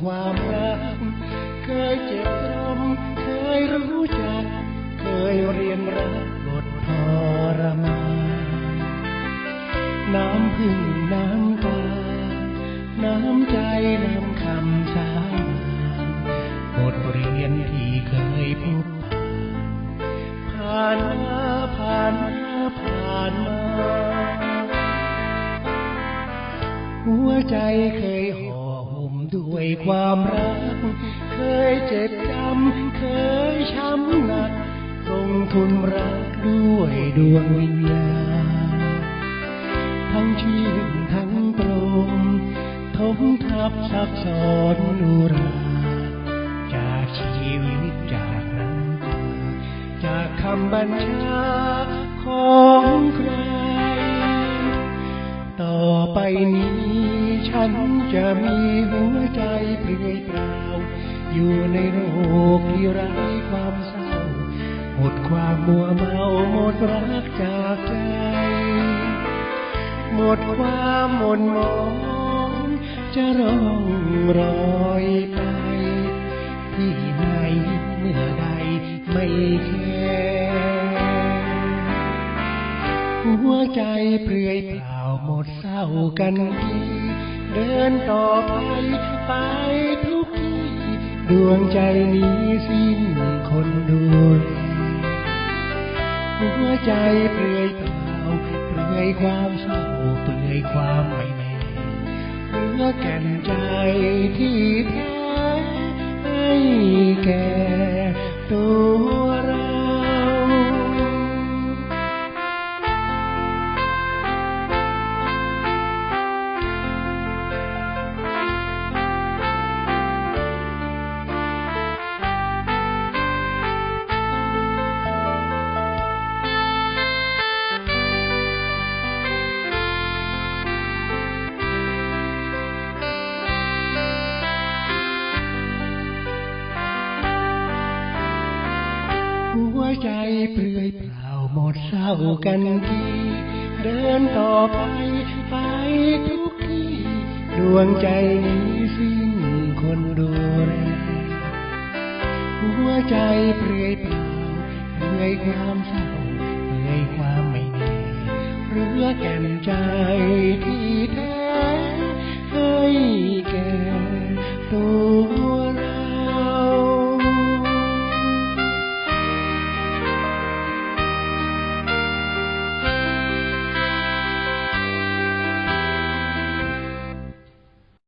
ความรัก เคยเจ็บตรมเคยรู้จัก เคยเรียนรักบททรมานน้ำพึ่งน้ำตา น้ำใจน้ำคำสาบทเรียนที่เคยพบผ่านมาผ่านมาผ่านมา หัวใจเคยห ด้วยความรัก เคยเจ็บจำ เคยช้ำหนักลงทุนรักด้วยดวงวิญญาณทั้งชื่นทั้งตรงทมทับซับซ้อนอุราจากชีวิตจากน้ำตาจากคำบัญชาของใคร ต่อไปนี้ ฉันจะมีหัวใจเปลือยเปล่า อยู่ในโลกที่ไร้ความเศร้า หมดความมัวเมาหมดรักจากใจ หมดความหม่นหมองจะร้องรอยไป ที่ไหนเมื่อใดไม่แคร์หัวใจเปลือยเปล่าหมดเศร้ากันที เดินต่อไปไปทุกที่ดวงใจนี้สิ้นคนดูแลหัวใจเปลือยเปล่าเปลือยความเศร้าเปลือยความไม่แน่เหลือแก่นใจที่ ใจเปลือยเปล่าหมดเศร้ากันทีเดินต่อไปไปทุกที่ ดวงใจนี้สิ้นคนดูแลหัวใจเปลือยเปล่าเปลือยความเศร้าเปลือยความไม่แน่เหลือแก่นใจที่แท้